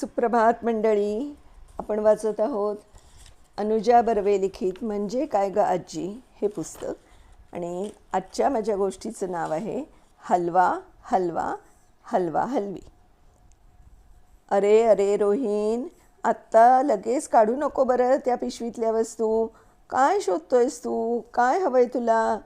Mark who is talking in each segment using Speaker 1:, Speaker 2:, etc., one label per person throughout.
Speaker 1: सुप्रभात मंडळी आपण वाचत आहोत अनुजा बर्वे लिखित म्हणजे काय ग आजी? हे पुस्तक. आणि आजच्या माझ्या गोष्टीचं नाव आहे हलवा हलवा हलवा हलवी. अरे अरे रोहीन आत्ता लगेच काढू नको बरं त्या पिशवीतल्या वस्तू. काय शोधतोयस तू? काय हवं आहे तुला?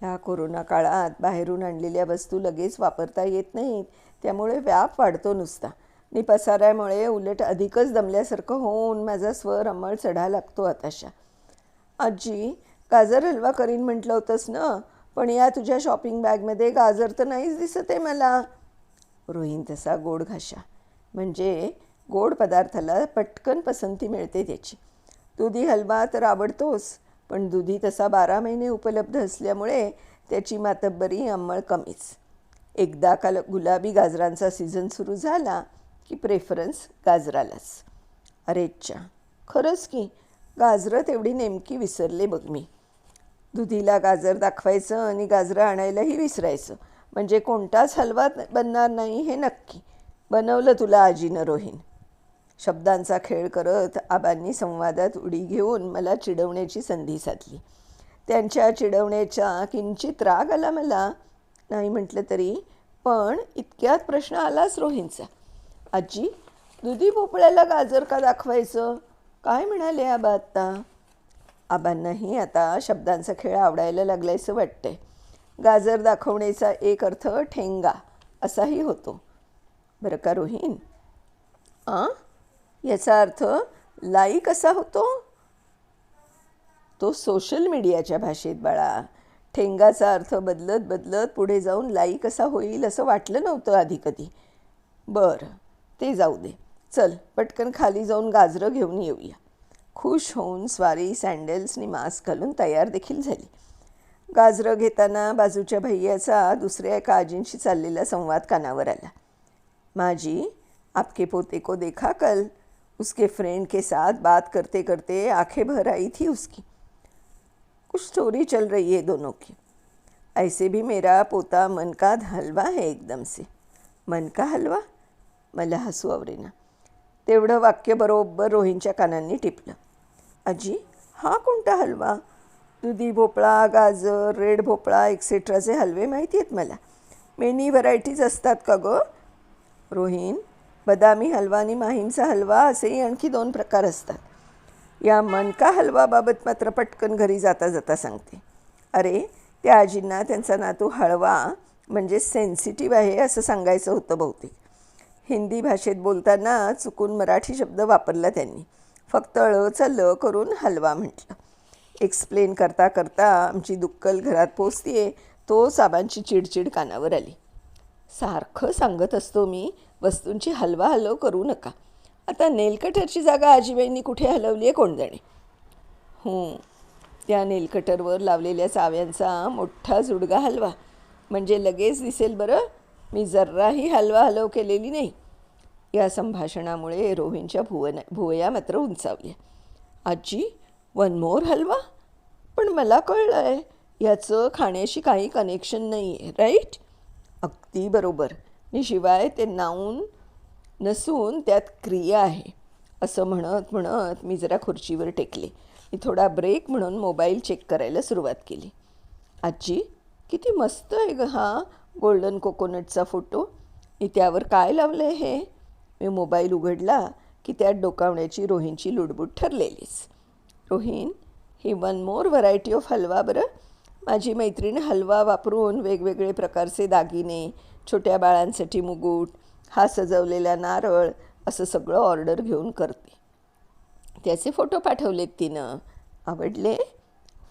Speaker 1: ह्या कोरोना काळात बाहेरून आणलेल्या वस्तू लगेच वापरता येत नाहीत. त्यामुळे व्याप वाढतो नुसता. आणि पसाऱ्यामुळे उलट अधिकच दमल्यासारखं होऊन माझा स्वर अंमळ चढा लागतो आताशा. आजी गाजर हलवा करीन म्हटलं होतंस ना? पण या तुझ्या शॉपिंग बॅगमध्ये गाजर तर नाहीच दिसत आहे मला. रोहीन तसा गोड घाशा. म्हणजे गोड पदार्थाला पटकन पसंती मिळते त्याची. दुधी हलवा तर आवडतोच पण दुधी तसा बारा महिने उपलब्ध असल्यामुळे त्याची मातब्बरी अंमळ कमीच. एकदा का गुलाबी गाजरांचा सीझन सुरू झाला की प्रेफरन्स गाजरालाच. अरेच्छा खरंच की गाजरं तेवढी नेमकी विसरले बघ मी. दुधीला गाजर दाखवायचं आणि गाजरं आणायलाही विसरायचं. म्हणजे कोणताच हलवा बनणार नाही हे नक्की. बनवलं तुला आजीनं रोहीन. शब्दांचा खेळ करत आबांनी संवादात उडी घेऊन मला चिडवण्याची संधी साधली. त्यांच्या चिडवण्याचा किंचित राग आला मला. नाही म्हटलं तरी पण इतक्यात प्रश्न आलाच रोहींचा आजी दुधी भोपळ्याला गाजर का दाखवायचं? काय म्हणाले आबा आत्ता? आबांनाही आता शब्दांचा खेळ आवडायला लागलायचं वाटतंय. गाजर दाखवण्याचा एक अर्थ ठेंगा असाही होतो. बरं का रोहीन? आ? याचा अर्थ लाई कसा होतो? तो सोशल मीडियाच्या भाषेत बाळा. ठेंगाचा अर्थ बदलत बदलत पुढे जाऊन लाई कसा होईल असं वाटलं नव्हतं आधी कधी. बरं. ते जाऊ दे. चल पटकन खाली जाऊन गाजरं घेऊन येऊया. खुश होऊन स्वारी सँडल्सनी मास्क घालून तयार देखील झाली. गाजरं घेताना बाजूच्या भैयाचा दुसऱ्या एका आजींशी चाललेला संवाद कानावर आला. माझी आपके पोते को देखा कल? उसके फ्रेंड के साथ बात करते करते आंखें भर आई थी उसकी. कुछ स्टोरी चल रही है दोनों की. ऐसे भी मेरा पोता मन का हलवा है एकदम से. मन का हलवा? मला हसू आवरेना तेवढं वाक्य बरोबर रोहिणच्या कानांनी टिपलं. आजी हा कोणता हलवा? दुधी भोपळा गाजर रेड भोपळा एक्सेट्राचे हलवे माहिती आहेत मला. मेनी व्हरायटीज असतात का गं? रोहिण बदामी हलवा आणि माहीमचा हलवा असेही आणखी दोन प्रकार असतात. या मनका हलवाबाबत मात्र पटकन घरी जाता जाता सांगते. अरे त्या आजींना त्यांचा नातू हळवा म्हणजे सेन्सिटिव्ह आहे असं सांगायचं होतं बहुतेक. हिंदी भाषेत बोलताना चुकून मराठी शब्द वापरला त्यांनी. फक्त अळचं ल करून हलवा म्हटलं. एक्सप्लेन करता करता आमची दुक्कल घरात पोचतीये तो साबांची चिडचिड कानावर आली. सारखं सांगत असतो मी वस्तूंची हलवा हलव करू नका. आता नेलकटरची जागा आजीबाईंनी कुठे हलवली आहे कोण जाणे हो त्या नेलकटरवर लावलेल्या चाव्यांचा मोठा जुडगा हलवा. म्हणजे लगेच दिसेल बरं. मी जर्राही हलवा हलव केलेली नाही. या संभाषणामुळे रोहिणच्या भुवन भुवया मात्र उंचावल्या. आजी वन मोर हलवा? पण मला कळलं आहे याचं खाण्याशी काही कनेक्शन नाही आहे राईट अगदी बरोबर. आणि शिवाय ते नाऊन नसून त्यात क्रिया आहे. असं म्हणत म्हणत मी जरा खुर्चीवर टेकले. मी थोडा ब्रेक म्हणून मोबाईल चेक करायला सुरुवात केली. आजी किती मस्त आहे ग हा. Golden कोकोनटचा photo. मी त्यावर काय लावलं आहे हे? मी मोबाईल उघडला की त्यात डोकावण्याची रोहिणची लुडबुड ठरलेलीच. रोहीण ही one more variety of halwa बरं. माझी मैत्रीण हलवा वापरून वेगवेगळे प्रकारचे दागिने छोट्या बाळांसाठी मुगूट हा सजवलेला नारळ असं सगळं ऑर्डर घेऊन करते. त्याचे फोटो पाठवलेत तिनं. आवडले?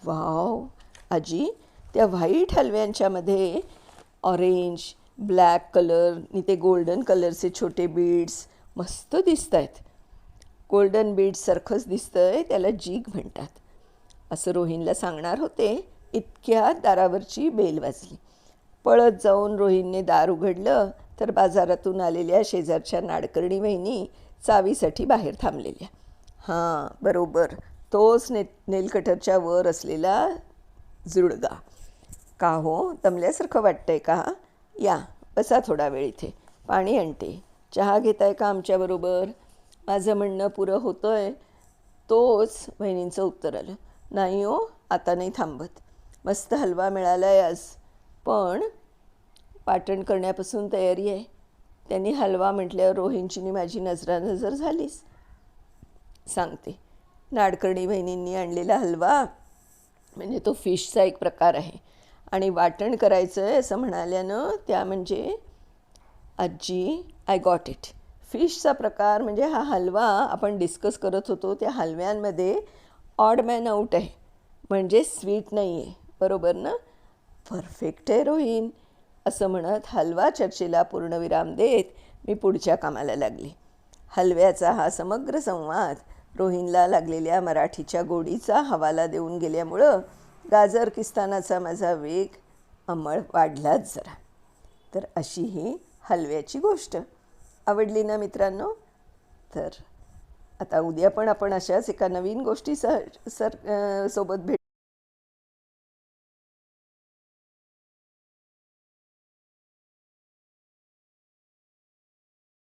Speaker 1: वाव! आजी त्या व्हाईट हलव्यांच्यामध्ये ऑरेंज ब्लॅक कलर आणि ते गोल्डन कलरचे छोटे बीड्स मस्त दिसत आहेत गोल्डन बीड्ससारखंच दिसतं आहे त्याला जीग म्हणतात. असं रोहिनला सांगणार होते इतक्या दारावरची बेल वाजली. पळत जाऊन रोहिणने दार उघडलं तर बाजारातून आलेल्या शेजारच्या नाडकर्णी वहिनी चावीसाठी बाहेर थांबलेल्या. हां बरोबर तोच ने नेलकटरच्या वर असलेला जुडगा. का हो? दमल्यासारखं आहे का? या बसा थोडा वेळ इथे. पाणी आणते. चहा घेताय का आमच्याबरोबर माझं म्हणणं पुरं होतं आहे तोच बहिणींचं उत्तर आलं. नाही हो आता नाही थांबत. मस्त हलवा मिळाला आहे आज. पण पाटण करण्यापासून तयारी आहे. त्यांनी हलवा म्हटल्यावर रोहिणचीनी माझी नजरानजर झालीच सांगते. नाडकर्णी बहिणींनी आणलेला हलवा म्हणजे तो फिशचा एक प्रकार आहे. आणि वाटण करायचं आहे असं म्हणाल्यानं त्या म्हणजे आजी आय गॉट इट फिशचा प्रकार म्हणजे हा हलवा आपण डिस्कस करत होतो त्या हलव्यांमध्ये ऑड मॅन आऊट आहे. म्हणजे स्वीट नाही आहे बरोबर ना? परफेक्ट आहे रोहीन. असं म्हणत हलवा चर्चेला पूर्णविराम देत मी पुढच्या कामाला लागले. हलव्याचा हा समग्र संवाद रोहिनला लागलेल्या मराठीच्या गोडीचा हवाला देऊन गेल्यामुळं गाजर किस्तानाचा माझा वेग अमळ वाढलाच जरा. तर अशी ही हलव्याची गोष्ट आवडली ना मित्रांनो? तर आता उद्या पण आपण अशाच एका नवीन गोष्टी सर सर सोबत भेट.